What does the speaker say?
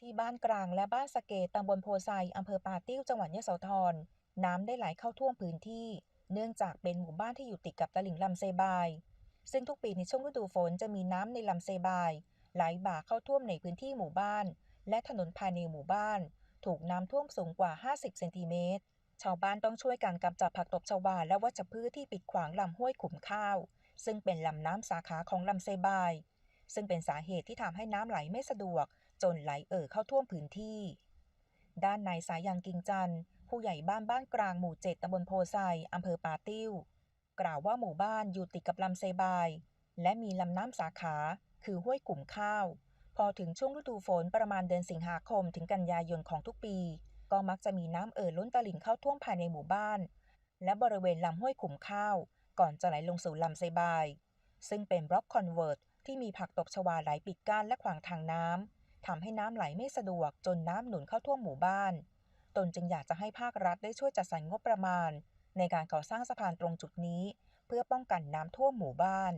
ที่บ้านกลางและบ้านสะเกตตำบลโพไซอำเภอปาติ้วจังหวัดยโสธรน้ำได้ไหลเข้าท่วมพื้นที่ เนื่องจากเป็นหมู่บ้านที่อยู่ติดกับตลิ่งลำเซบาย ซึ่งทุกปีในช่วงฤดูฝนจะมีน้ำในลำเซบาย ไหลบ่าเข้าท่วมในพื้นที่หมู่บ้าน และถนนภายในหมู่บ้าน ถูกน้ำท่วมสูงกว่า 50 เซนติเมตร ชาวบ้านต้องช่วยกันกำจัดผักตบชวาและวัชพืชที่ปิดขวางลำห้วยขุมข้าว ซึ่งเป็นลำน้ำสาขาของลำเซบาย ซึ่งเป็นสาเหตุที่ทำให้น้ำไหลไม่สะดวก จนไหลเอ่อเข้าท่วมพื้นที่ ด้านนายสายังกิงจันผู้ใหญ่บ้านบ้านกลางหมู่เจ็ดตำบลโพไซอำเภอปาติ้ว กล่าวว่าหมู่บ้านอยู่ติดกับลำเซบาย และมีลำน้ำสาขา คือห้วยกลุ่มข้าว พอถึงช่วงฤดูฝนประมาณเดือนสิงหาคมถึงกันยายนของทุกปี ก็มักจะมีน้ำเอ่อล้นตลิ่งเข้าท่วมภายในหมู่บ้าน และบริเวณลำห้วยขุมข้าว ก่อนจะไหลลงสู่ลำเซบาย ซึ่งเป็นบล็อกคอนเวิร์ตที่มีผักตบชวาไหลปิดกั้นและขวางทางน้ำ ทำให้น้ำไหลไม่สะดวกจนน้ำหนุนเข้าท่วมหมู่บ้าน ตนจึงอยากจะให้ภาครัฐได้ช่วยจัดสรรงบประมาณ ในการก่อสร้างสะพานตรงจุดนี้ เพื่อป้องกันน้ำท่วมหมู่บ้าน